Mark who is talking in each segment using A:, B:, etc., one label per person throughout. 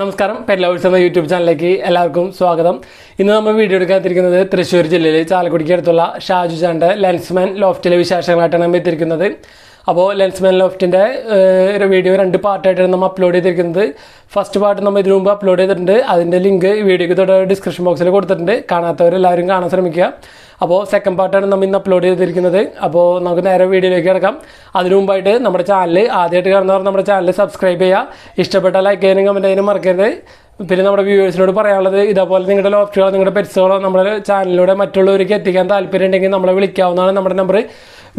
A: നമസ്കാരം. പെല്ലവേഴ്സ് എന്ന യൂട്യൂബ് ചാനലിലേക്ക് എല്ലാവർക്കും സ്വാഗതം. ഇന്ന് നമ്മൾ വീഡിയോ എടുക്കാത്തിരിക്കുന്നത് തൃശ്ശൂർ ജില്ലയിലെ ചാലക്കുടിക്ക് അടുത്തുള്ള ഷാജു ചാന്റെ ലെൻസ്മാൻ ലോഫ്റ്റിലെ വിശേഷങ്ങളായിട്ടാണ് നമ്മൾ എത്തിയിരിക്കുന്നത്. അപ്പോൾ ലെൻസ്മാൻ ലോഫ്റ്റിന്റെ ഒരു വീഡിയോ രണ്ട് പാർട്ടായിട്ടാണ് നമ്മൾ അപ്ലോഡ് ചെയ്തിരിക്കുന്നത്. ഫസ്റ്റ് പാർട്ട് നമ്മൾ ഇതിനു മുമ്പ് അപ്ലോഡ് ചെയ്തിട്ടുണ്ട്. അതിന്റെ ലിങ്ക് ഈ വീഡിയോയ്ക്ക് തൊട്ട് ഡിസ്ക്രിപ്ഷൻ ബോക്സിൽ കൊടുത്തിട്ടുണ്ട്. കാണാത്തവരെല്ലാവരും കാണാൻ ശ്രമിക്കുക. അപ്പോൾ സെക്കൻഡ് പാർട്ടാണ് നമ്മൾ ഇന്ന് അപ്ലോഡ് ചെയ്തിരിക്കുന്നത്. അപ്പോൾ നമുക്ക് നേരെ വീഡിയോയിലേക്ക് കിടക്കാം. അതിനു മുമ്പായിട്ട് നമ്മുടെ ചാനൽ ആദ്യമായിട്ട് കാണുന്നവർ നമ്മുടെ ചാനൽ സബ്സ്ക്രൈബ് ചെയ്യുക. ഇഷ്ടപ്പെട്ട ലൈക്ക് ചെയ്യാനും കമന്റ് ചെയ്യാനും മറക്കരുത്. പിന്നെ നമ്മുടെ വ്യൂവേഴ്സിനോട് പറയാനുള്ളത് ഇതേപോലെ നിങ്ങളുടെ ലോഫ്റ്റുകളോ നിങ്ങളുടെ പെറ്റ്സുകളോ നമ്മുടെ ചാനലിലൂടെ മറ്റുള്ളവർക്ക് എത്തിക്കാൻ താല്പര്യം ഉണ്ടെങ്കിൽ നമ്മളെ വിളിക്കാവുന്നതാണ് നമ്മുടെ നമ്പർ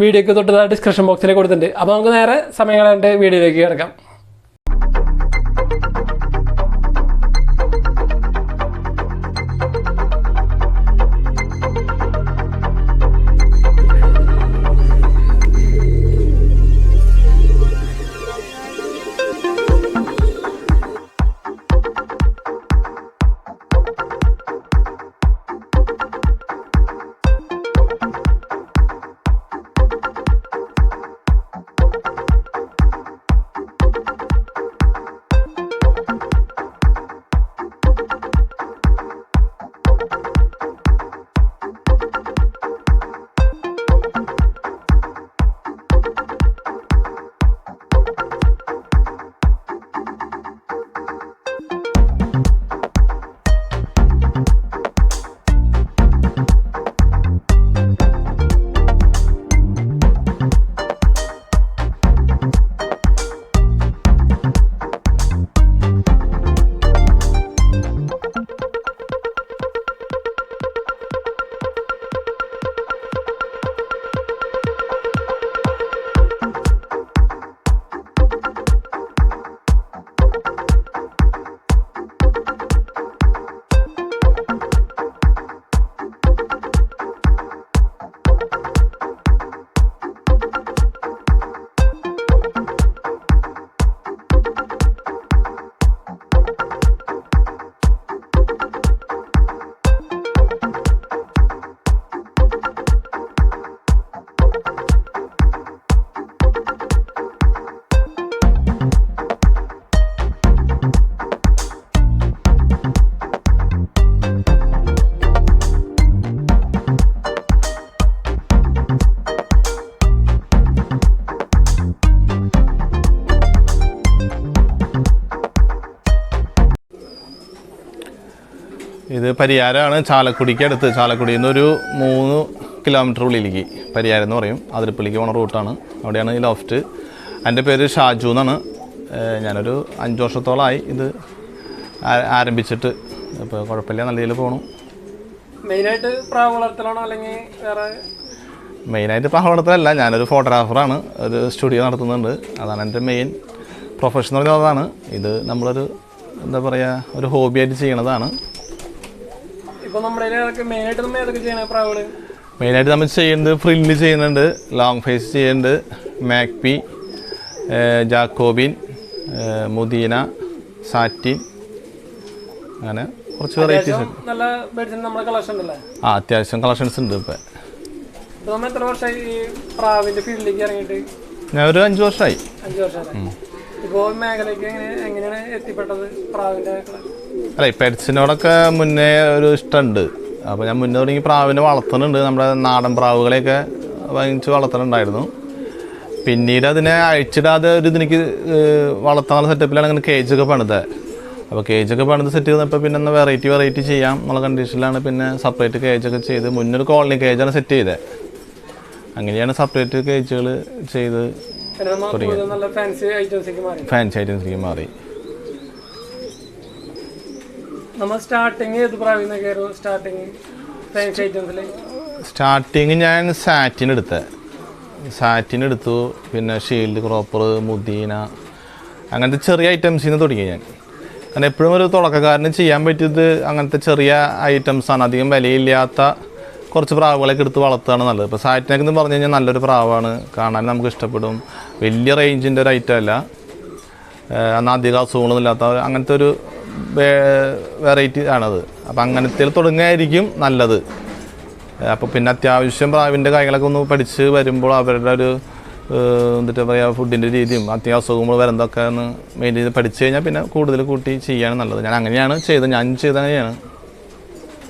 A: വീഡിയോക്ക് തൊട്ട് ഡിസ്ക്രിപ്ഷൻ ബോക്സിൽ കൊടുത്തിട്ടുണ്ട്. അപ്പോൾ നമുക്ക് നേരെ സമയം വീഡിയോയിലേക്ക് കിടക്കാം.
B: ഇത് പരിയാരമാണ് ചാലക്കുടിക്ക് അടുത്ത് ചാലക്കുടിയിൽ നിന്ന് ഒരു മൂന്ന് കിലോമീറ്റർ ഉള്ളിലേക്ക് പരിയാരം എന്ന് പറയും. അതിരപ്പള്ളിക്ക് പോണ റൂട്ടാണ് അവിടെയാണ് ഈ ലോഫ്റ്റ് എന്റെ പേര് ഷാജു എന്നാണ്. ഞാനൊരു അഞ്ച് വർഷത്തോളമായി ഇത് ആരംഭിച്ചിട്ട്. ഇപ്പോൾ കുഴപ്പമില്ല നല്ല രീതിയിൽ പോകണം
A: മെയിനായിട്ട് പ്രാവ് വളർത്തലാണോ അല്ലെങ്കിൽ വേറെ?
B: മെയിനായിട്ട് പ്രാവ് വളർത്തലല്ല ഞാനൊരു ഫോട്ടോഗ്രാഫറാണ് ഒരു സ്റ്റുഡിയോ നടത്തുന്നുണ്ട്. അതാണ് എന്റെ മെയിൻ പ്രൊഫഷണൽ അതാണ്. ഇത് നമ്മളൊരു എന്താ പറയുക ഒരു ഹോബിയായിട്ട് ചെയ്യണതാണ്.
A: നമ്മുടെ മെയിനായിട്ട് നമ്മൾ ഏതൊക്കെ ചെയ്യണ പ്രാവുകൾ
B: മെയിനായിട്ട് നമ്മൾ ചെയ്യുന്നത് ഫ്രില്ല് ചെയ്യുന്നുണ്ട് ലോങ് ഫേസ് ചെയ്യുന്നുണ്ട് മാക്പി ജാക്കോബിൻ മുദീന സാറ്റിൻ അങ്ങനെ കുറച്ച് വെറൈറ്റീസ്
A: നല്ല ബെഡ്സിന് നമ്മുടെ കളക്ഷൻ ഉണ്ടല്ലേ?
B: ആ അത്യാവശ്യം കളക്ഷൻസ് ഉണ്ട് ഇപ്പം.
A: നമ്മൾ എത്ര വർഷമായി ഈ പ്രാവിന്റെ ഫീൽഡിലേക്ക് ഇറങ്ങിയിട്ട്?
B: ഞാൻ ഒരു അഞ്ച് വർഷമായി
A: അഞ്ച് വർഷമായി ഇപ്പോൾ ഈ മേഖലയ്ക്ക് എങ്ങനെ എങ്ങനെയാണ് എത്തിപ്പെട്ടത് പ്രാവിന്റെ
B: അല്ല ഈ പെറ്റ്സിനോടൊക്കെ മുന്നേ ഒരു ഇഷ്ടമുണ്ട് അപ്പോൾ ഞാൻ മുന്നേ തുടങ്ങി പ്രാവിനെ വളർത്തുന്നുണ്ട് നമ്മുടെ നാടൻ പ്രാവുകളെയൊക്കെ വാങ്ങിച്ച് വളർത്തുന്നുണ്ടായിരുന്നു പിന്നീട് അതിനെ അഴിച്ചിടാതെ ഒരു ഇതിനിക്ക് വളർത്താനുള്ള സെറ്റപ്പിലാണ് അങ്ങനെ കേജൊക്കെ പണിത്. അപ്പോൾ കേജൊക്കെ പണിത് സെറ്റ് ചെയ്തപ്പോൾ പിന്നെ ഒന്ന് വെറൈറ്റി വെറൈറ്റി ചെയ്യാം എന്നുള്ള കണ്ടീഷനിലാണ് പിന്നെ സെപ്പറേറ്റ് കേജൊക്കെ ചെയ്ത് മുന്നൊരു കോളനി കേജാണ് സെറ്റ് ചെയ്തത് അങ്ങനെയാണ് സെപ്പറേറ്റ് കേജുകൾ ചെയ്ത്
A: മാറി.
B: ഫാൻസി ഐറ്റംസിലേക്ക് മാറി.
A: നമ്മൾ സ്റ്റാർട്ടിങ് ഏത് പ്രാവശ്യം കയറും സ്റ്റാർട്ടിങ്
B: സ്റ്റാർട്ടിങ് ഞാൻ സാറ്റിൻ എടുത്ത. സാറ്റിൻ എടുത്തു. പിന്നെ ഷീൽഡ് ക്രോപ്പർ മുദീന അങ്ങനത്തെ ചെറിയ ഐറ്റംസിൽ നിന്ന് തുടങ്ങി ഞാൻ. കാരണം എപ്പോഴും ഒരു തുടക്കക്കാരന് ചെയ്യാൻ പറ്റിയത് അങ്ങനത്തെ ചെറിയ ഐറ്റംസാണ് അധികം വിലയില്ലാത്ത കുറച്ച് പ്രാവുകളൊക്കെ എടുത്ത് വളർത്തുകയാണ് നല്ലത്. ഇപ്പോൾ സാറ്റിനൊക്കെ എന്ന് പറഞ്ഞു കഴിഞ്ഞാൽ നല്ലൊരു പ്രാവാണ്. കാണാൻ നമുക്ക് ഇഷ്ടപ്പെടും. വലിയ റേഞ്ചിന്റെ ഒരു ഐറ്റം അല്ല. അന്ന് അധികം അസുഖങ്ങളൊന്നും ഇല്ലാത്ത അങ്ങനത്തെ ഒരു വെറൈറ്റി ആണത്. അപ്പം അങ്ങനത്തെ തുടങ്ങുകയായിരിക്കും നല്ലത്. അപ്പോൾ പിന്നെ അത്യാവശ്യം പ്രാവിന്റെ കാര്യങ്ങളൊക്കെ ഒന്ന് പഠിച്ച് വരുമ്പോൾ അവരുടെ ഒരു എന്നിട്ട് പറയുക ഫുഡിന്റെ രീതിയും അത്യാവശ്യം വരുന്നതൊക്കെ ഒന്ന് മെയിൻ ചെയ്ത് പഠിച്ചു കഴിഞ്ഞാൽ പിന്നെ കൂടുതൽ കൂട്ടി ചെയ്യാണ് നല്ലത്. ഞാൻ അങ്ങനെയാണ് ചെയ്തത്. ഞാൻ ചെയ്ത അങ്ങനെയാണ്.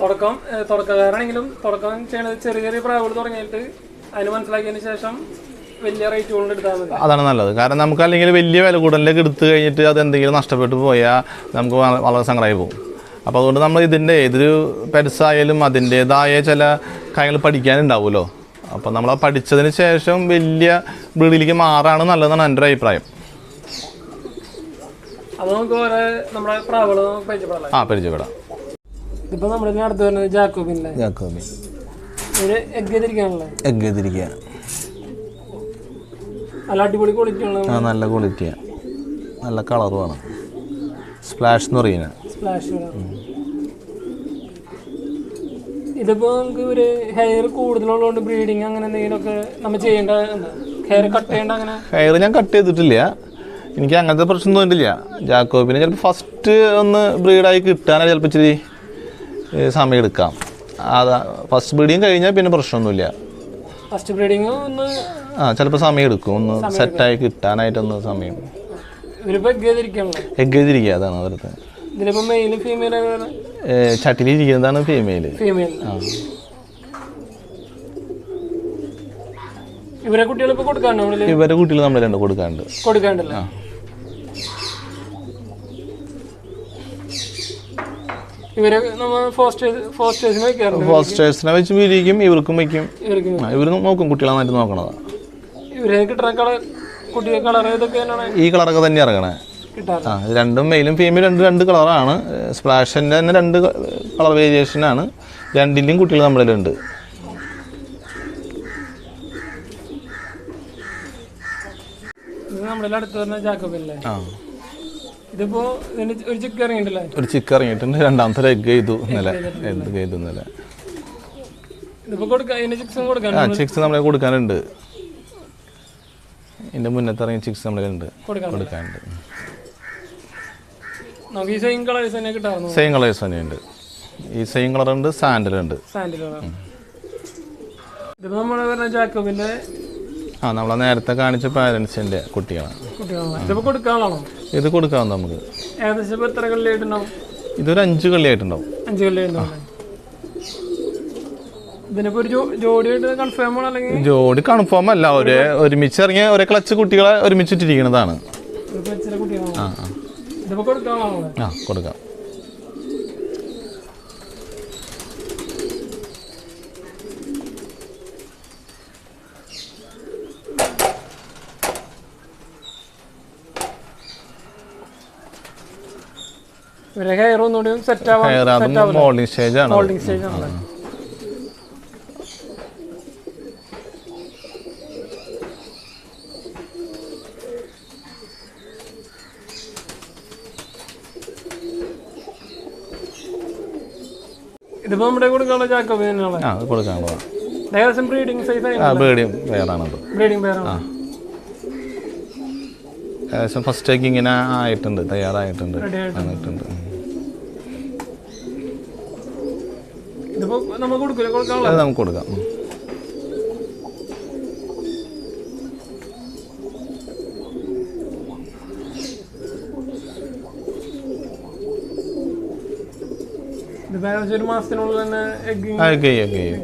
A: തുടക്കം തുടക്കക്കാരാണെങ്കിലും തുടക്കം ചെയ്യണത് ചെറിയ ചെറിയ പ്രാവുകൾ തുടങ്ങിയിട്ട് അതിന് മനസ്സിലാക്കിയതിന് ശേഷം
B: അതാണ് നല്ലത്. കാരണം നമുക്ക് അല്ലെങ്കിൽ വലിയ വില കൂടുതലേക്ക് എടുത്തു കഴിഞ്ഞിട്ട് അത് എന്തെങ്കിലും നഷ്ടപ്പെട്ടു പോയാൽ നമുക്ക് വളരെ സങ്കടമായി പോകും. അപ്പോൾ അതുകൊണ്ട് നമ്മൾ ഇതിന്റെ ഏതൊരു പെരുസായാലും അതിന്റേതായ ചില കാര്യങ്ങൾ പഠിക്കാനുണ്ടാവുമല്ലോ. അപ്പോൾ നമ്മൾ ആ പഠിച്ചതിന് ശേഷം വലിയ ബ്രീഡിലേക്ക് മാറാണ് നല്ലതെന്നാണ് എന്റെ ഒരു അഭിപ്രായം. ആ പരിചയപ്പെടാം.
A: ഇപ്പൊ നമ്മുടെ അടുത്ത് വരുന്നത്
B: ജാക്കോബിൻ.
A: ജാക്കോബിൻ എഗ്
B: എഗ്
A: നല്ല അടിപൊളി ക്വാളിറ്റി
B: ആ നല്ല ക്വാളിറ്റിയാണ് നല്ല കളറുമാണ് സ്പ്ലാഷ് എന്ന് പറയുന്നത്
A: സ്പ്ലാഷ് ഇതിപ്പോ നമുക്ക് ഒരു ഹെയർ കൂടുതലുള്ളതുകൊണ്ട് ബ്രീഡിങ് അങ്ങനെ എന്തെങ്കിലുമൊക്കെ നമ്മൾ ചെയ്യേണ്ട ഹെയർ കട്ട് ചെയ്യേണ്ട അങ്ങനെ?
B: ഹെയർ ഞാൻ കട്ട് ചെയ്തിട്ടില്ല. എനിക്ക് അങ്ങനത്തെ പ്രശ്നം തോന്നിയിട്ടില്ല. ജാക്കോബിനെ ചിലപ്പോൾ ഫസ്റ്റ് ഒന്ന് ബ്രീഡായി കിട്ടാനായി ചിലപ്പോൾ ഇച്ചിരി സമയം എടുക്കാം. അതാ ഫസ്റ്റ് ബ്രീഡിങ് കഴിഞ്ഞാൽ പിന്നെ പ്രശ്നമൊന്നുമില്ല.
A: ഫസ്റ്റ് ബ്രീഡിങ് ഒന്ന്
B: ആ ചിലപ്പോൾ സമയം എടുക്കും ഒന്ന് സെറ്റായി കിട്ടാനായിട്ടൊന്ന് സമയം.
A: ഇവരിപ്പോ എഗ് ചെയ്തിരിക്കാണല്ലോ
B: എഗ് ചെയ്തിരിക്കുക അതാണ് അവരുടെ
A: ഫീമെയിൽ
B: ചട്ടിലിരിക്കുന്നതാണ് ഫീമെയിൽ
A: ഫീമെയിൽ ഇവരെ കുട്ടികൾ ഇപ്പൊ കൊടുക്കാണ്ടോ നമ്മളിൽ
B: ഇവരെ കുട്ടികൾ നമ്മൾ രണ്ട് കൊടുക്കാണ്ട്
A: കൊടുക്കാണ്ടല്ലോ ഇവരെ നമ്മ ഫോസ്റ്റേഴ്സ് ഫോസ്റ്റേഴ്സിന് വെക്കാറുണ്ട്
B: ഫോസ്റ്റേഴ്സിനെ വെച്ച് വിരിക്കും ഇവർക്കും വയ്ക്കും
A: ഇവർക്കും
B: ഇവർ നോക്കും കുട്ടികളെ നന്നായിട്ട് നോക്കണതാണ്
A: ഇവരെ കിട്ടുന്ന കളർ കുട്ടിയെ കളർ ഇതൊക്കെ
B: ഈ കളറൊക്കെ തന്നെ ഇറങ്ങണേ ആ രണ്ടും മെയിലും ഫീമെയിൽ രണ്ട് രണ്ട് കളറാണ്. സ്പ്ലാഷിന്റെ തന്നെ രണ്ട് കളർ വേരിയേഷനാണ് രണ്ടിന്റെയും കുട്ടികൾ നമ്മളിലുണ്ട്
A: നമ്മളിൽ അടുത്ത് തന്നെ ജാക്കോബല്ലേ
B: ആ.
A: ഇതിപ്പോ ഒരു ചിക്ക് ഇറങ്ങിയിട്ടില്ലേ
B: ഒരു ചിക്ക് ഇറങ്ങിയിട്ടുണ്ട്. രണ്ടാമത്തെ എഗ് ചെയ്തു ഇന്നലെ. എഗ് ചെയ്തു ഇന്നലെ?
A: ഇതിന്റെ
B: ആ ചിക്സ് നമ്മളെ കൊടുക്കാനുണ്ട്. ഇതിന്റെ മുന്നത്തെ ഇറങ്ങിയ ചിക്സ് നമ്മളെ
A: ഉണ്ട്.
B: കൊടുക്കാനുണ്ട്.
A: സെയിം കളേഴ്സ് തന്നെ
B: ഉണ്ട്. ഈ സെയിം കളറുണ്ട് സാൻഡലുണ്ട്
A: സാൻഡിൽ കളർ ഇതിപ്പോ നമ്മൾ പറഞ്ഞ ജാക്കോബിന്റെ
B: ആ നമ്മളെ നേരത്തെ കാണിച്ച പാരന്റ്സിന്റെ കുട്ടികളാണ്. ഇത് കൊടുക്കാം നമുക്ക്.
A: ഏകദേശം ഇപ്പൊ എത്ര കള്ളിയായിട്ടുണ്ടാവും?
B: ഇതൊരു അഞ്ച്
A: അഞ്ച് കള്ളിയായിട്ടുണ്ടാവും ആണോ
B: ജോഡി കൺഫേം അല്ല ഒരേ ഒരുമിച്ച് ഇറങ്ങിയ ഒരേ ക്ലച്ച് കുട്ടികളെ ഒരുമിച്ചിട്ടിരിക്കുന്നതാണ്. ആ കൊടുക്കാം.
A: ഇവരെ ഹെയർ ഒന്നുകൂടി സെറ്റ് ആവാൻ
B: മോൾഡിംഗ് സ്റ്റേജ് ആണ്.
A: സ്റ്റേജ് ഇതിപ്പോ നമ്മുടെ കൊടുക്കാനുള്ള ജാക്കോബ് തന്നെയാണ്?
B: ആ അത് കൊടുക്കാനുള്ളതാണ്.
A: ഏകദേശം ബ്രീഡിംഗ് സൈസ്
B: ആ
A: ബ്രീഡിംഗ് ബ്രീഡിംഗ്
B: ഏകദേശം ഫസ്റ്റ് ടേക്കിങ്ങിനെ ഇങ്ങനെ ആയിട്ടുണ്ട് തയ്യാറായിട്ടുണ്ട് വന്നിട്ടുണ്ട് ഉം.
A: ഇതിപ്പോ നമ്മൾ കൊടുക്കില്ല കൊടുക്കാനുള്ള
B: അത് നമുക്ക് കൊടുക്കാം.
A: ഒരു മാസത്തിനുള്ളിൽ തന്നെ എഗ്
B: ചെയ്യും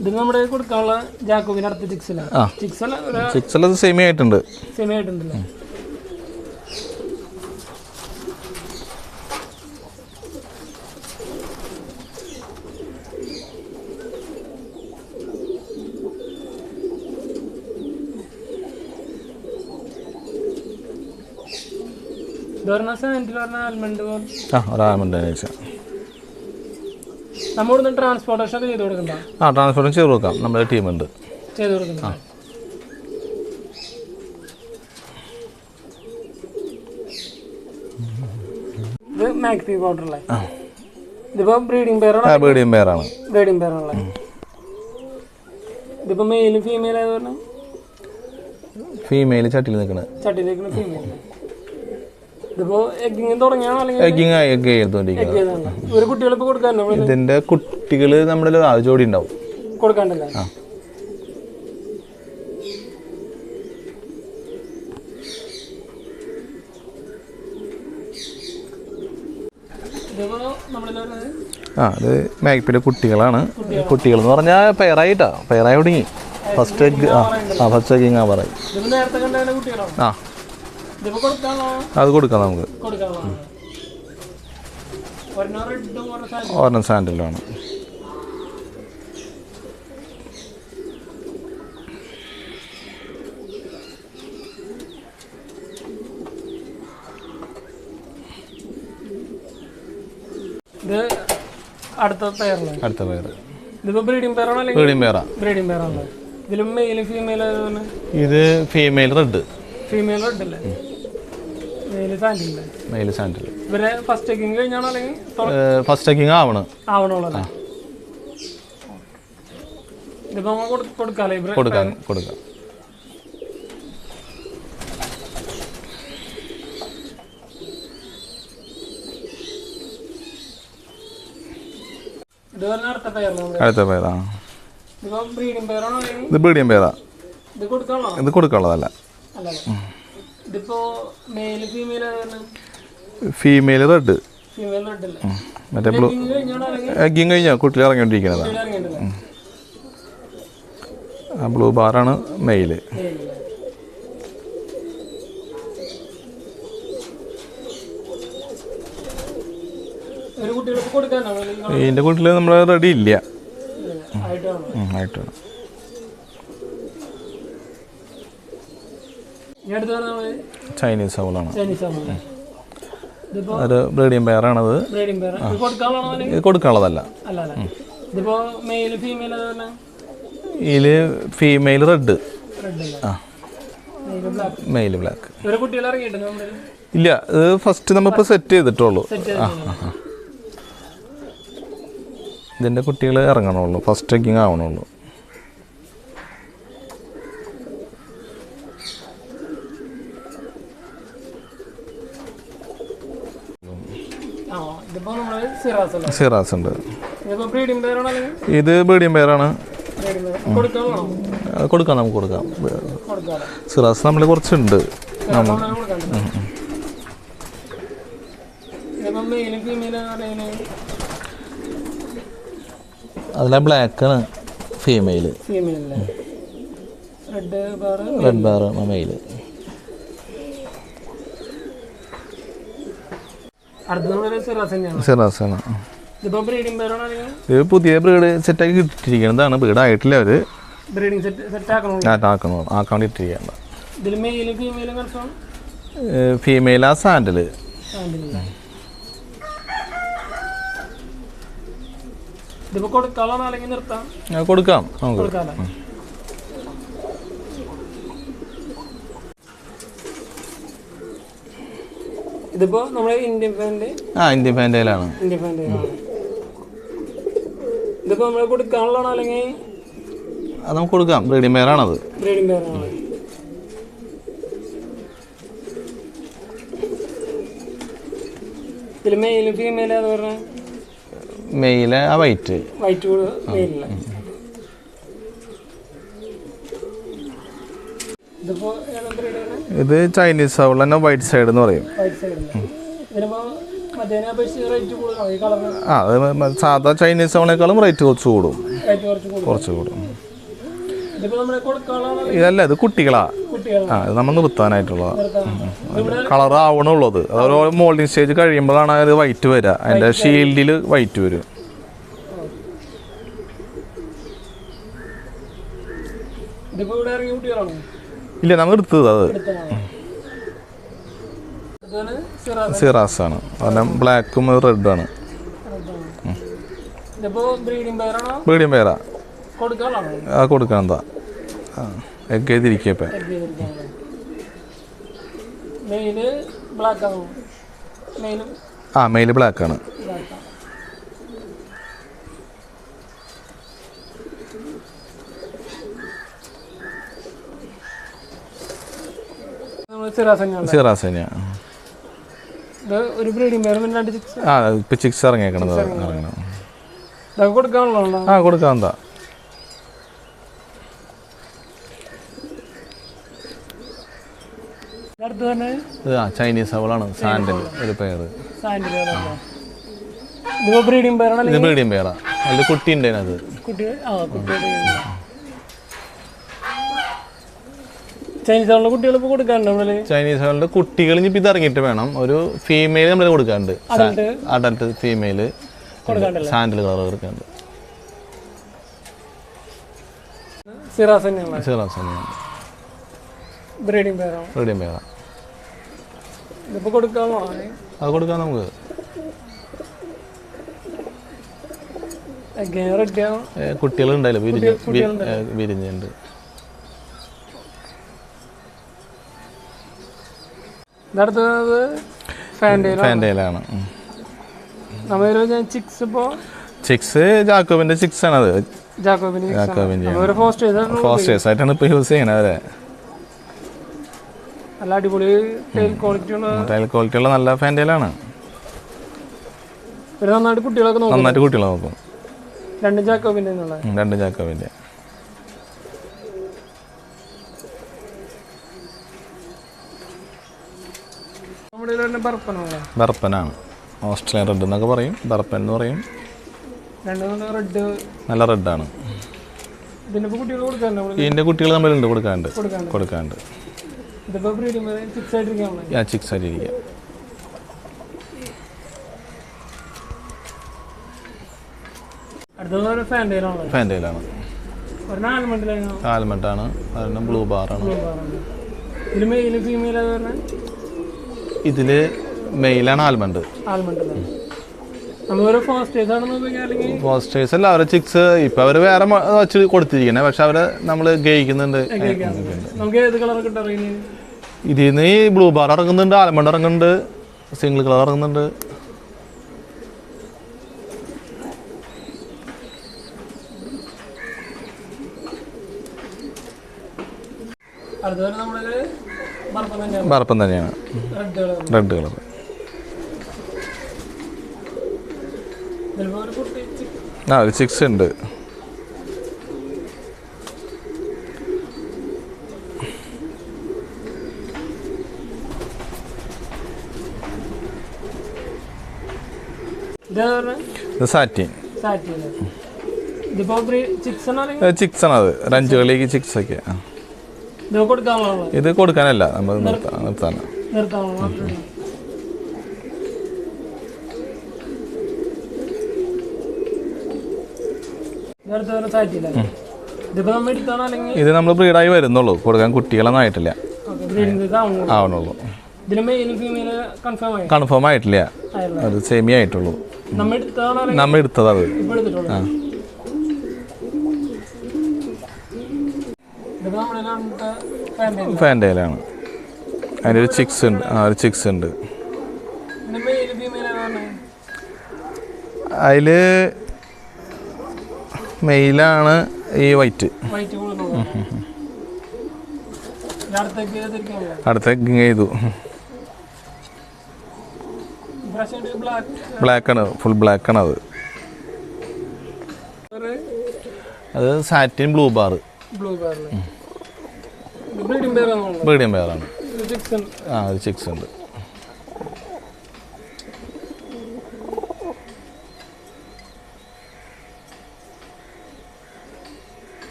A: ഇത് നമ്മുടെ കൊടുക്കാനുള്ള ജാക്കോബിന് അടുത്ത ചിക്സല
B: ചിക്സല ചിക്സല സെമി ആയിട്ടുണ്ട്.
A: സെമി ആയിട്ടുണ്ടല്ലോ? ആൽമണ്ട് ട്രാൻസ്പോർട്ടേഷൻ ചെയ്ത് കൊടുക്കണ്ട?
B: ആ ട്രാൻസ്പോർട്ടേഷൻ ചെയ്ത് കൊടുക്കാം. നമ്മുടെ ടീമുണ്ട്.
A: ചെയ്ത് കൊടുക്കണ്ട. ഇത് മാക്പി പൗഡർ അല്ലേ? ഇതിപ്പോ ബ്രീഡിംഗ് പേരാണ് ബ്രീഡിംഗ് പേരാണല്ലേ ഇതിപ്പോ മെയിലും ഫീമെയിൽ
B: ഫീമെയിൽ ചട്ടിയിൽ നിൽക്കുന്നത്
A: ചട്ടിയിലേക്കുള്ള ഫീമെയിൽ
B: ഇതിന്റെ കുട്ടികൾ നമ്മുടെ ആദ്യ ജോഡി ഉണ്ടാവും. ആ. ആ അത് മാഗ്പിയുടെ കുട്ടികളാണ്. കുട്ടികൾ എന്ന് പറഞ്ഞാൽ പെയറായിട്ടാ പെയറായി തുടങ്ങി ഫസ്റ്റ് എഗ് ആ ഫസ്റ്റ് എഗ്ഗിങ് ആ പറയും. ആ. അത് കൊടുക്കാം നമുക്ക്. ഓർണം സാൻഡലാണ്
A: ഇത് അടുത്ത
B: അടുത്ത പേര്
A: ഇതിപ്പോ ബ്രീഡിംഗ് പെയറാണോ അല്ലെങ്കിൽ
B: മീഡിയം പേരാ
A: ബ്രീഡിംഗ് പെയറാണല്ലോ ഇതിലും മെയിലും ഫീമെയിൽ
B: ഇത് ഫീമെയിൽ റെഡ്.
A: ഫീമെയിൽ റെഡ് അല്ലേ?
B: മെയിൽ സാൻഡിൽ
A: ഇവരെ ഫസ്റ്റ് ചെക്കിങ് കഴിഞ്ഞാണോ അല്ലെങ്കിൽ
B: ഫസ്റ്റ് എഗ്ഗിങ് ആവണം.
A: ആവണുള്ളൂ ഇതിപ്പോ നമ്മൾ കൊടു- കൊടുക്കാല്ലേ ഇവരെ?
B: കൊടുക്കാം കൊടുക്കാം.
A: അടുത്ത
B: പേരാ ഇത് മീഡിയം പേരാ
A: ഇത്
B: കൊടുക്കാനുള്ളതല്ല.
A: അല്ല? ഇതിപ്പോ ഫീമെയിൽ
B: റെഡ്
A: ഫീമെയിൽ റെഡ് അല്ലേ?
B: മറ്റേ ബ്ലൂ എഗ്ഗിങ് കഴിഞ്ഞാൽ കുട്ടികൾ ഇറങ്ങിക്കൊണ്ടിരിക്കുന്നതാണ് ബ്ലൂ ബാറാണ്
A: മെയിൽ
B: ഇതിന്റെ കുട്ടിൽ നമ്മൾ റെഡി ഇല്ല.
A: ആയിട്ടാണ്?
B: ആയിട്ട്
A: അടുത്ത് പറഞ്ഞ
B: ചൈനീസ്
A: ഹൗളാണ്
B: ഒരു ബ്രീഡിയം പെയറാണത് കൊടുക്കാനുള്ളതല്ല. ഇതിൽ ഫീമെയിൽ റെഡ് ആ.
A: മെയിൽ ബ്ലാക്ക്
B: ഇല്ല ഇത് ഫസ്റ്റ് നമ്മളിപ്പോൾ സെറ്റ് ചെയ്തിട്ടുള്ളൂ.
A: ചെയ്ത്
B: ഇതിന്റെ കുട്ടികൾ ഇറങ്ങണുള്ളൂ. ഫസ്റ്റ് എഗ്ഗിങ് ആവണുള്ളൂ
A: ആ ഇതിപ്പോ നമ്മൾ സിറാസ് അല്ലേ
B: സിറാസ് ഉണ്ട്
A: ഇതിപ്പോ ബ്രീഡിംഗ് പേരാണോ അല്ലെങ്കിൽ
B: ഇത് മീഡിയം പെയറാണ്
A: ബ്രീഡിംഗ് ഇത് കൊടുക്കാനാണോ
B: പേരാണ്. കൊടുക്കാം നമുക്ക് കൊടുക്കാം. സിറാസ് നമ്മൾ കുറച്ചുണ്ട്.
A: നമ്മൾ മെയിലും
B: അതിലെ ബ്ലാക്കാണ് female
A: red bar
B: red bar male
A: അടുത്ത നമ്മളൊരു സിറാസ് തന്നെയാണ്
B: സിറാസ് ആണ്
A: ഇതിപ്പോ ബ്രീഡിംഗ് പേരാണോ
B: ഇത് പുതിയ ബ്രീഡ് സെറ്റാക്കി കിട്ടിയിരിക്കുന്നതാണ്. ബ്രീഡ് ആയിട്ടില്ല അവർ
A: ആക്കണോ?
B: ആക്കാൻ ഇട്ടിരിക്കുകയാണ്.
A: ഇതിൽ മെയിലും
B: കൊടുക്കാം. നമുക്ക് സാൻഡൽ
A: ആണ്ടില്ല ഇതിപ്പോ കൊടുക്കാളാണോ അല്ലെങ്കിൽ നിർത്താം
B: കൊടുക്കാം നമുക്ക്
A: കൊടുക്കാലോ ഇതിപ്പോ നമ്മുടെ ഇൻഡിപെൻഡന്റ്
B: ആ ഫാന്റയിലാണ്
A: ഇന്ത്യൻ ഇതിപ്പോ നമ്മൾ കൊടുക്കാനുള്ളതാണോ അല്ലെങ്കിൽ
B: അത് നമുക്ക് കൊടുക്കാം. ബ്രീഡിംഗ് പെയറാണത്
A: ബ്രീഡിംഗ് പേരാണോ? ഇതിൽ മെയിലും ഫീമെയിലും അത് പറഞ്ഞ?
B: മെയിൽ ആ വൈറ്റ്.
A: വൈറ്റ് കൂടെ മെയിലില്ല ഇതിപ്പോ ഏതാ ബ്രീഡാണ്
B: ഇത് ചൈനീസ് അവൾ തന്നെ വൈറ്റ് സൈഡ് എന്ന് പറയും. ആ അത് സാധാ ചൈനീസ് അവളേക്കാളും റേറ്റ് കുറച്ച് കൂടും.
A: കുറച്ച്
B: കൂടും. ഇതല്ല ഇത് കുട്ടികളാ. ആ ഇത് നമ്മൾ
A: നിർത്താനായിട്ടുള്ളതാണ്
B: കളർ ആവണുള്ളത് അത്. മോൾഡിങ് സ്റ്റേജ് കഴിയുമ്പോഴാണ് അത് വൈറ്റ് വരിക അതിന്റെ ഷീൽഡിൽ വൈറ്റ് വരും.
A: ഇതിപ്പോ ഇവിടെ ഇറങ്ങിയ കുട്ടികളാണ്?
B: ഇല്ല നമ്മൾ എടുത്തത് അത്.
A: സിറാസ്
B: ആണ്. കാരണം ബ്ലാക്കും റെഡും ആണ്.
A: ബ്രീഡിംഗ്
B: പേരാ ആ കൊടുക്കണം എന്താ എഗ് ചെയ്തിരിക്കും ആ
A: മെയിൽ ബ്ലാക്ക് ആണ്? മെയിലും
B: ആ മെയിൽ ബ്ലാക്ക് ആണ്
A: ബ്ലാക്ക് ആണ് നമ്മൾ സിറാസ് തന്നെയാണ്
B: സിറാസ് തന്നെയാണ്
A: ഒരു ബ്രീഡിംഗ്
B: ആ ഇപ്പം ചിക്സ് ഇറങ്ങിയേക്കണത്. ഇറങ്ങണം. ആ കൊടുക്കാം എന്താ.
A: അടുത്ത് തന്നെ
B: ഇത് ആ ചൈനീസ് അവളാണ്. സാൻഡൽ ഒരു പേര്.
A: ബ്രീഡിംഗ് പേരാണ്
B: ബ്രീഡിംഗ് പേരാ. അതിൽ കുട്ടി അതിനകത്ത്
A: കുട്ടി ആ കുട്ടിയുടെ ചൈനീസ് ആണല്ലോ കുട്ടികൾ ഇപ്പൊ കൊടുക്കാറുണ്ട് നമ്മൾ
B: ചൈനീസ് അവളുടെ കുട്ടികൾ ഇപ്പൊ ഇത് ഇറങ്ങിയിട്ട് വേണം. ഒരു ഫീമെയിൽ നമ്മൾ കൊടുക്കാറുണ്ട്.
A: Adult
B: female
A: female
B: sandal colour കൊടുക്കാറുണ്ട്.
A: സിറാസ് തന്നെയാണ്
B: സിറാസ്
A: ബ്രീഡിംഗ് പേരാണ്
B: മീഡിയം പേരാ
A: ഇതിപ്പോ കൊടുക്കാമോ?
B: അത് കൊടുക്കാം നമുക്ക്.
A: റെഡിയാണ്
B: കുട്ടികൾ ഉണ്ടായില്ല വിരിഞ്ഞ്. വിരിഞ്ഞുണ്ട്.
A: നമ്മൾ ഞാൻ ചിക്സ് ഇപ്പോ
B: ചിക്സ് ജാക്കോബിന്റെ ചിക്സ് ആണ് അത്.
A: ജാക്കോബിന്
B: ജാക്കോബിന്റെ ഫോസ്റ്റേഴ്സ് ആയിട്ടാണ് ഇപ്പൊ യൂസ് ചെയ്യണത് അവരെ.
A: നല്ല അടിപൊളി ടൈൽ ക്വാളിറ്റി ഉള്ള
B: നല്ല ഫാന്റയിലാണ്
A: ഒരു നന്നായിട്ട് കുട്ടികളൊക്കെ
B: നന്നായിട്ട് കുട്ടികളെ നോക്കും.
A: രണ്ട് ജാക്കോബിന്റെ
B: രണ്ടും ജാക്കോബിന്റെ
A: നമ്മുടെ ഇതിൽ തന്നെ ബർപ്പനുള്ള
B: ബർപ്പനാണ്. ഓസ്ട്രേലിയൻ റെഡ് എന്നൊക്കെ പറയും. ബർപ്പൻ എന്ന് പറയും.
A: റെഡ്.
B: നല്ല റെഡാണ്.
A: ഇതിന്റെ കുട്ടികൾ
B: നമ്മളുണ്ട് കൊടുക്കാണ്ട്
A: കൊടുക്കാണ്ട് ചിക്സ് ആയിട്ടിരിക്കാണല്ലോ
B: ആ ചിക്സ് ആയിട്ട് ഇരിക്കുക
A: അടുത്തത് ഒരു ഫാന്റയിലാണല്ലോ
B: ഫാന്റയിലാണ്
A: ഒരു നാല് മണ്ടിലാണ്
B: ആൽമണ്ടാണ് അതിന് ബ്ലൂ ബാറാണ്.
A: ഫീമെയിൽ
B: ഇതിൽ മെയിലാണ് ആൽമണ്ട്.
A: നമ്മളൊരു ഫോസ്റ്റേഴ്സ്
B: അല്ല അവരെ ചിക്സ് ഇപ്പൊ അവർ വേറെ വെച്ച് കൊടുത്തിരിക്കണേ പക്ഷെ അവരെ നമ്മൾ ഗയിക്കുന്നുണ്ട് ഇതിൽ നിന്ന് ഈ ബ്ലൂ ബാർ ഇറങ്ങുന്നുണ്ട് ആൽമണ്ട് ഇറങ്ങുന്നുണ്ട് സിംഗിൾ കളർ ഇറങ്ങുന്നുണ്ട്.
A: അതുപോലെ നമ്മളൊരു ബർപ്പം തന്നെയാണ്. റെഡ് കളർ
B: ആ ഒരു ചിക്സ് ഉണ്ട്. സാറ്റിൻ.
A: ചിക്സ്
B: ആണ് അത്. ഒരു അഞ്ച് കളിക്ക് ചിക്സ് ഒക്കെ. ആ.
A: ഇത്
B: കൊടുക്കാനല്ല നമ്മൾ നിർത്താൻ ഇത് നമ്മൾ ബ്രീഡായി വരുന്നുള്ളൂ. കൊടുക്കാൻ കുട്ടികളൊന്നും ആയിട്ടില്ല. ആവണുള്ളൂ
A: കൺഫേം ആയി?
B: കൺഫേം ആയിട്ടില്ല. അത് സെമി ആയിട്ടുള്ളൂ.
A: നമ്മൾ
B: എടുത്തത് അത്.
A: എടുത്തിട്ടുള്ളൂ
B: അതിന്റെ ഒരു ചിക്സ് ഉണ്ട്. ആ ഒരു ചിക്സ് ഉണ്ട്. അതിൽ മെയിലാണ് ഈ വൈറ്റ് അടുത്ത ചെയ്തു.
A: ബ്ലാക്ക്
B: ആണ്. ഫുൾ ബ്ലാക്ക് ആണ് അത്. അത് സാറ്റിൻ ബ്ലൂ ബാർ
A: ബ്ലൂ കളറിൽ ബ്രീഡിംഗ്
B: പെയറാണ് ആ ഒരു ചിക്സ് ഉണ്ട്.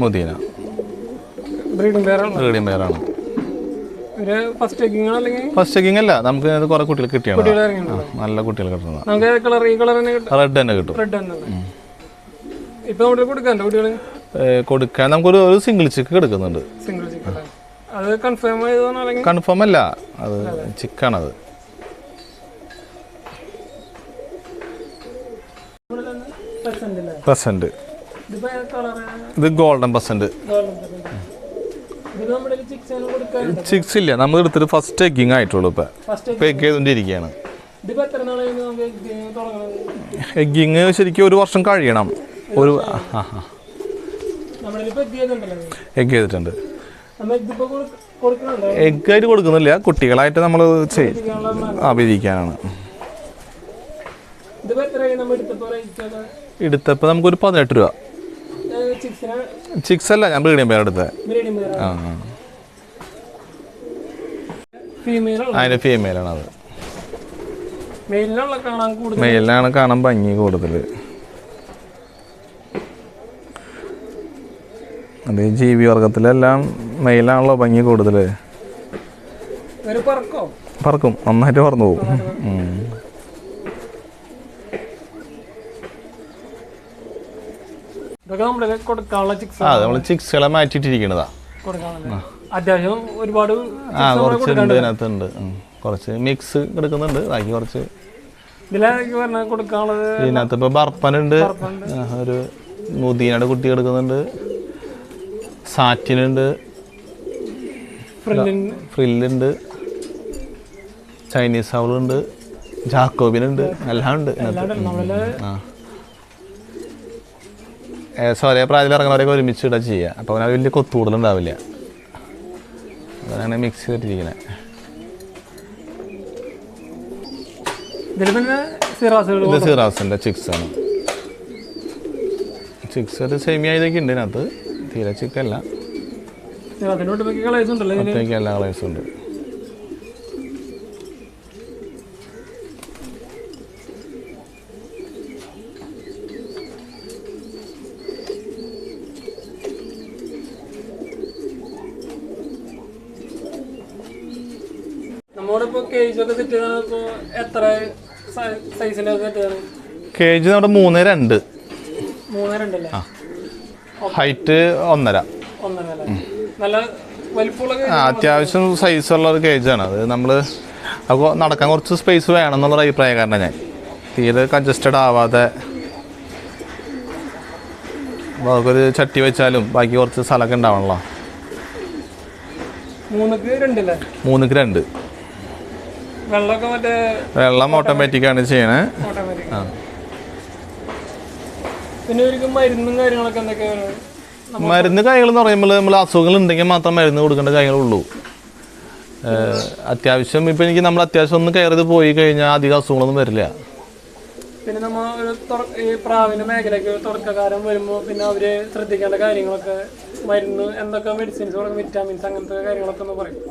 A: മുദീന ബ്രീഡിംഗ്
B: പെയറാണ്
A: ഫസ്റ്റ്
B: ചെക്കിംഗ് അല്ല നമുക്ക് കുറെ കുട്ടികൾ കിട്ടിയാണ്
A: കുട്ടികളെ
B: നല്ല കുട്ടികൾ കിട്ടുന്നത് റെഡ് തന്നെ കിട്ടും.
A: റെഡ് തന്നെ ഇപ്പൊ നമ്മുടെ കൊടുക്കാൻ കുട്ടികൾ
B: ഏ, കൊടുക്കാൻ നമുക്കൊരു ഒരു സിംഗിൾ ചിക്ക് എടുക്കുന്നുണ്ട്.
A: കൺഫേം
B: അല്ല? അത് ചിക്കാണത്
A: കളർ
B: ഇത് ഗോൾഡൻ
A: കൊടുക്കാനുണ്ട്
B: ചിക്സ് ഇല്ല. നമ്മൾ എടുത്തിട്ട് ഫസ്റ്റ് എഗ്ഗിങ് ആയിട്ടുള്ളൂ ഇപ്പൊ. എഗ് ചെയ്തുകൊണ്ടിരിക്കുകയാണ് എഗ്ഗിങ് ശരിക്കും ഒരു വർഷം കഴിയണം. ഒരു ആ ആ. എഗ് ചെയ്തിട്ടുണ്ട്. എഗ് ആയിട്ട് കൊടുക്കുന്നില്ല. കുട്ടികളായിട്ട് നമ്മൾ ചെയ്യും
A: റേറ്റ്
B: എടുത്തപ്പോൾ നമുക്കൊരു പതിനെട്ട് രൂപ. ചിക്സ് അല്ല ഞാൻ ബ്രീഡിയം പേര് എടുത്തത്. ആ? അതിന്റെ ഫീമെയിലാണ് അത്
A: മെയിലിനാണ് കാണാൻ
B: ഭംഗി കൂടുതൽ അത് ഈ ജീവി വർഗത്തിലെല്ലാം മെയിലാണല്ലോ ഭംഗി കൂടുതൽ
A: ഒരു പറക്കോ?
B: പറക്കും. നന്നായിട്ട് പറന്നു പോകും ആ നമ്മൾ ചിക്സുകളെ മാറ്റിയിട്ടിരിക്കണതാ.
A: അത്യാവശ്യം ഒരുപാട്
B: ആ കുറച്ചുണ്ട് കുറച്ച് മിക്സ് എടുക്കുന്നുണ്ട്. ബാക്കി കുറച്ച് ഇതിനകത്ത് ഇപ്പൊ ബർപ്പനുണ്ട്. ഒരു മുദീനയുടെ കുട്ടി എടുക്കുന്നുണ്ട്. സാറ്റിനുണ്ട്. ഫ്രില്ലുണ്ട്. ചൈനീസ് ഹൗളുണ്ട്. ജാക്കോബിനുണ്ട്. എല്ലാം ഉണ്ട് ഒരേ പ്രായത്തിൽ ഇറങ്ങുന്നവരൊക്കെ ഒരുമിച്ച് ഇടാ ചെയ്യുക അപ്പോൾ അവന് വലിയ കൊത്തുകൂടലുണ്ടാവില്ല അതാണ് മിക്സ് ചെയ്തിട്ടിരിക്കുന്നത് ഇത് സിറാസിന്റെ ചിക്സ് ആണ്. ചിക്സ് ഒരു സെമി ഇതൊക്കെ ഉണ്ട് ഇതിനകത്ത്. തീരെ ചിക്കല്ല.
A: സിറാസിന്റെ ഒട്ടുമിക്ക കളേഴ്സ് ഉണ്ടല്ലോ ഇതിന്?
B: ഒറ്റയ്ക്ക് എല്ലാ കളേഴ്സും ഉണ്ട്
A: കേജ്
B: നമ്മുടെ മൂന്ന് രണ്ട്.
A: മൂന്ന് രണ്ടല്ലേ?
B: ഹൈറ്റ് ഒന്നര.
A: നല്ല
B: ആ അത്യാവശ്യം സൈസുള്ള ഒരു കേജാണ് അത് നമ്മൾ അപ്പോൾ നടക്കാൻ കുറച്ച് സ്പേസ് വേണം എന്നുള്ള അഭിപ്രായക്കാരനാണ് ഞാൻ. തീരെ കൺജസ്റ്റഡ് ആവാതെ നമുക്കൊരു ചട്ടി വെച്ചാലും ബാക്കി കുറച്ച് സ്ഥലമൊക്കെ ഉണ്ടാവണല്ലോ.
A: മൂന്നുക്ക്
B: രണ്ട്. വെള്ളം ഓട്ടോമാറ്റിക്കാണ് ചെയ്യണേ. ആ.
A: പിന്നെ ഒരിക്കലും മരുന്നും കാര്യങ്ങളൊക്കെ എന്തൊക്കെയാണ്?
B: മരുന്ന് കാര്യങ്ങൾ എന്ന് പറയുമ്പോൾ നമ്മൾ അസുഖങ്ങൾ ഉണ്ടെങ്കിൽ മാത്രം മരുന്ന് കൊടുക്കേണ്ട കാര്യങ്ങളുള്ളൂ. ഉള്ളൂ അത്യാവശ്യം ഇപ്പം എനിക്ക് നമ്മൾ അത്യാവശ്യം ഒന്ന് കയറി പോയി കഴിഞ്ഞാൽ അധികം അസുഖങ്ങളൊന്നും വരില്ല.
A: പിന്നെ നമ്മ ഒരു ഈ പ്രാവിന്റെ മേഖലയ്ക്ക് തുടക്കക്കാരൻ വരുമ്പോൾ പിന്നെ അവർ ശ്രദ്ധിക്കേണ്ട കാര്യങ്ങളൊക്കെ മരുന്ന് എന്തൊക്കെ മെഡിസിൻസ് വിറ്റാമിൻസ് അങ്ങനത്തെ കാര്യങ്ങളൊക്കെ ഒന്ന് പറയും.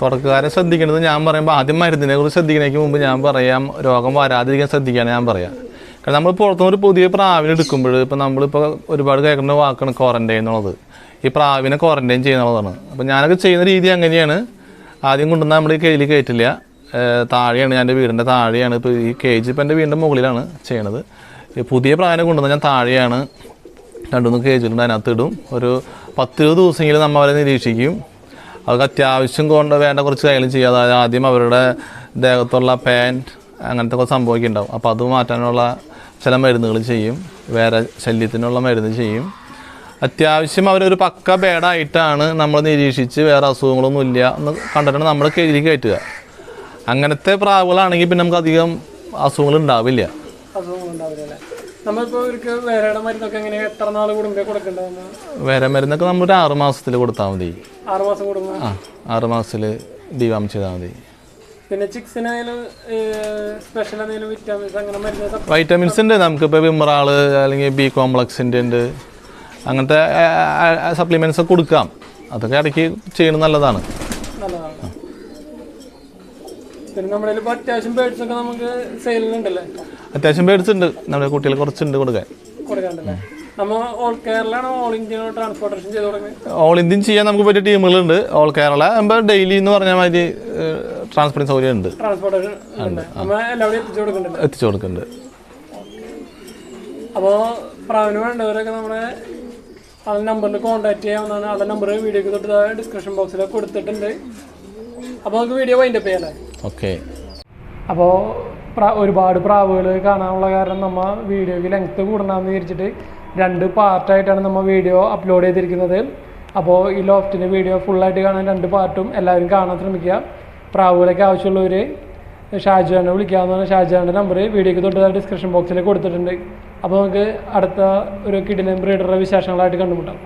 B: തുടക്കക്കാരെ ശ്രദ്ധിക്കേണ്ടത് ഞാൻ പറയുമ്പോൾ ആദ്യം മരുന്നിനെ കുറിച്ച് ശ്രദ്ധിക്കുന്നതിന് മുമ്പ് ഞാൻ പറയാം രോഗം വരാതിരിക്കാൻ ശ്രദ്ധിക്കാൻ ഞാൻ പറയാം. കാരണം നമ്മൾ പുറത്തുനിന്ന് ഒരു പുതിയ പ്രാവിനെ എടുക്കുമ്പോൾ ഇപ്പം നമ്മളിപ്പോൾ ഒരുപാട് കേൾക്കുന്ന വാക്കാണ് ക്വാറന്റൈൻ എന്നുള്ളത്. ഈ പ്രാവിനെ ക്വാറന്റൈൻ ചെയ്യുന്നുള്ളതാണ്. അപ്പോൾ ഞാനൊക്കെ ചെയ്യുന്ന രീതി അങ്ങനെയാണ്. ആദ്യം കൊണ്ടുവന്ന് നമ്മൾ ഈ കയ്യിൽ കയറ്റില്ല. താഴെയാണ് എന്റെ വീടിന്റെ താഴെയാണ്. ഇപ്പോൾ ഈ കേജ് ഇപ്പം എന്റെ വീടിന്റെ മുകളിലാണ് ചെയ്യണത്. പുതിയ പ്രാവിനെ കൊണ്ടുവന്ന് ഞാൻ താഴെയാണ്. രണ്ടുമൂന്ന് കേജിലുണ്ട് അതിനകത്ത് ഇടും. ഒരു പത്ത് ഇരുപത് ദിവസമെങ്കിലും നമ്മൾ അവരെ നിരീക്ഷിക്കും. അവർക്ക് അത്യാവശ്യം കൊണ്ട് വേണ്ട കുറച്ച് കാര്യങ്ങൾ ചെയ്യുക അതായത് ആദ്യം അവരുടെ ദേഹത്തുള്ള പാന്റ് അങ്ങനത്തെ കുറച്ച് സംഭവമൊക്കെ ഉണ്ടാവും അപ്പോൾ അത് മാറ്റാനുള്ള ചില മരുന്നുകൾ ചെയ്യും വേറെ ശല്യത്തിനുള്ള മരുന്ന് ചെയ്യും. അത്യാവശ്യം അവരൊരു പക്ക ബേഡായിട്ടാണ് നമ്മൾ നിരീക്ഷിച്ച് വേറെ അസുഖങ്ങളൊന്നും ഇല്ല എന്ന് കണ്ടിട്ടാണ് നമ്മൾ കെഴുതി കയറ്റുക. അങ്ങനത്തെ പ്രാവുകളാണെങ്കിൽ പിന്നെ നമുക്ക് അധികം അസുഖങ്ങൾ ഉണ്ടാവില്ല.
A: വേറെ മരുന്നൊക്കെ
B: നമ്മൾ ഒരു ആറുമാസത്തിൽ കൊടുത്താൽ മതി. ആറുമാസത്തിൽ ഡിവാം ചെയ്താൽ മതി.
A: പിന്നെ ചിക്സിനായാലും സ്പെഷ്യൽ എന്തെങ്കിലും വിറ്റാമിൻസ് അങ്ങനെ മരുന്ന്
B: വൈറ്റമിൻസ് ഉണ്ട്. നമുക്കിപ്പോൾ വിമറാൾ അല്ലെങ്കിൽ ബി കോംപ്ലക്സിന്റെ ഉണ്ട്. അങ്ങനത്തെ സപ്ലിമെന്റ്സ് ഒക്കെ കൊടുക്കാം. അതൊക്കെ ഇടയ്ക്ക് ചെയ്യുന്നത് നല്ലതാണ്.
A: നല്ലതാണ്. പിന്നെ നമ്മുടെ അത്യാവശ്യം ബേഡ്സ് ഒക്കെ നമുക്ക് സെയിലുണ്ടല്ലേ
B: അത്യാവശ്യം പേടിച്ച് ഉണ്ട്. നമ്മുടെ കുട്ടികൾ കുറച്ചുണ്ട് കൊടുക്കാൻ.
A: കൊടുക്കാണ്ടല്ലേ ഓൾ
B: ഇന്ത്യൻ ചെയ്യാൻ നമുക്ക് പറ്റിയ ടീമുകളുണ്ട്. ഓൾ കേരള ഡെയിലി എന്ന് പറഞ്ഞ മാതിരി ട്രാൻസ്പോർട്ടിംഗ് സൗകര്യം ഉണ്ട്.
A: എത്തിച്ചു കൊടുക്കുന്നുണ്ട്.
B: എത്തിച്ചു കൊടുക്കുന്നുണ്ട്.
A: അപ്പോൾ പ്രാവിന് വേണ്ടവരൊക്കെ നമ്മുടെ ആളുടെ നമ്പറിൽ കോൺടാക്ട് ചെയ്യാവുന്നതാണ്. ആളുടെ നമ്പർ വീഡിയോക്ക് തൊട്ട് ഡിസ്ക്രിപ്ഷൻ ബോക്സിൽ കൊടുത്തിട്ടുണ്ട്. അപ്പോൾ നമുക്ക് വീഡിയോ വൈൻഡപ്പ് ചെയ്യാല്ലേ
B: ഓക്കെ.
A: അപ്പോൾ ഒരുപാട് പ്രാവുകൾ കാണാനുള്ള കാരണം നമ്മൾ വീഡിയോയ്ക്ക് ലെങ്ത്ത് കൂടണമെന്ന് വിചാരിച്ചിട്ട് രണ്ട് പാർട്ടായിട്ടാണ് നമ്മൾ വീഡിയോ അപ്ലോഡ് ചെയ്തിരിക്കുന്നത്. അപ്പോൾ ഈ ലോഫ്റ്റിന്റെ വീഡിയോ ഫുള്ളായിട്ട് കാണാൻ രണ്ട് പാർട്ടും എല്ലാവരും കാണാൻ ശ്രമിക്കുക. പ്രാവുകളൊക്കെ ആവശ്യമുള്ളവർ ഷാജുഹാനെ വിളിക്കാമെന്ന് പറഞ്ഞാൽ ഷാജുഹാന്റെ നമ്പർ വീഡിയോയ്ക്ക് തൊട്ട് ഡിസ്ക്രിപ്ഷൻ ബോക്സിൽ കൊടുത്തിട്ടുണ്ട്. അപ്പോൾ നമുക്ക് അടുത്ത ഒരു കിടിലൻ ബ്രീഡറുടെ വിശേഷങ്ങളായിട്ട് കണ്ടുമുട്ടാം.